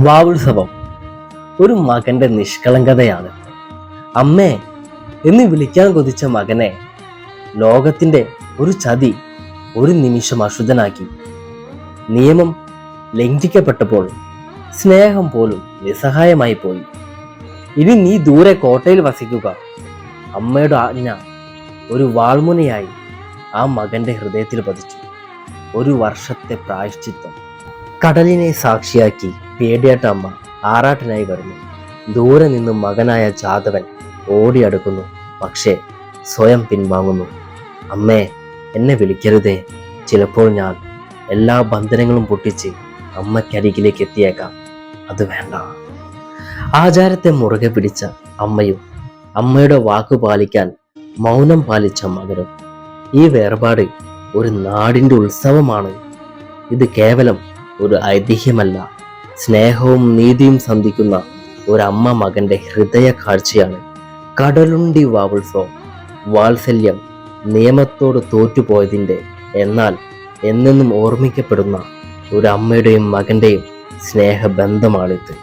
വാവുത്സവം ഒരു മകന്റെ നിഷ്കളങ്കതയാണ്. അമ്മേ എന്ന് വിളിക്കാൻ കൊതിച്ച മകനെ ലോകത്തിന്റെ ഒരു ചതി ഒരു നിമിഷം അശുദ്ധനാക്കി. നിയമം ലംഘിക്കപ്പെട്ടപ്പോൾ സ്നേഹം പോലും നിസ്സഹായമായി പോയി. ഇനി നീ ദൂരെ കോട്ടയിൽ വസിക്കുക. അമ്മയുടെ ആജ്ഞ ഒരു വാൾമുനയായി ആ മകന്റെ ഹൃദയത്തിൽ പതിച്ചു. ഒരു വർഷത്തെ പ്രായശ്ചിത്തം. കടലിനെ സാക്ഷിയാക്കി പേടിയാട്ട അമ്മ ആറാട്ടിനായി വരുന്നു. ദൂരെ നിന്നും മകനായ ജാതവൻ ഓടിയടുക്കുന്നു പക്ഷേ സ്വയം പിൻവാങ്ങുന്നു. അമ്മേ എന്നെ വിളിക്കരുതേ. ചിലപ്പോൾ ഞാൻ എല്ലാ ബന്ധനങ്ങളും പൊട്ടിച്ച് അമ്മയ്ക്കരികിലേക്ക് എത്തിയേക്കാം. അത് വേണ്ട. ആചാരത്തെ മുറുകെ പിടിച്ച അമ്മയും അമ്മയുടെ വാക്കു പാലിക്കാൻ മൗനം പാലിച്ച മകനും ഈ വേർപാട് ഒരു നാടിന്റെ ഉത്സവമാണ്. ഇത് കേവലം ഒരു ഐതിഹ്യമല്ല. സ്നേഹവും നീതിയും സന്ധിക്കുന്ന ഒരമ്മ മകന്റെ ഹൃദയ കാഴ്ചയാണ് കടലുണ്ടി വാവുത്സവം വാത്സല്യം നിയമത്തോട് തോറ്റുപോയതിന്റെ എന്നാൽ എന്നെന്നും ഓർമ്മിക്കപ്പെടുന്ന ഒരു അമ്മയുടെയും മകന്റെയും സ്നേഹബന്ധമാണിത്.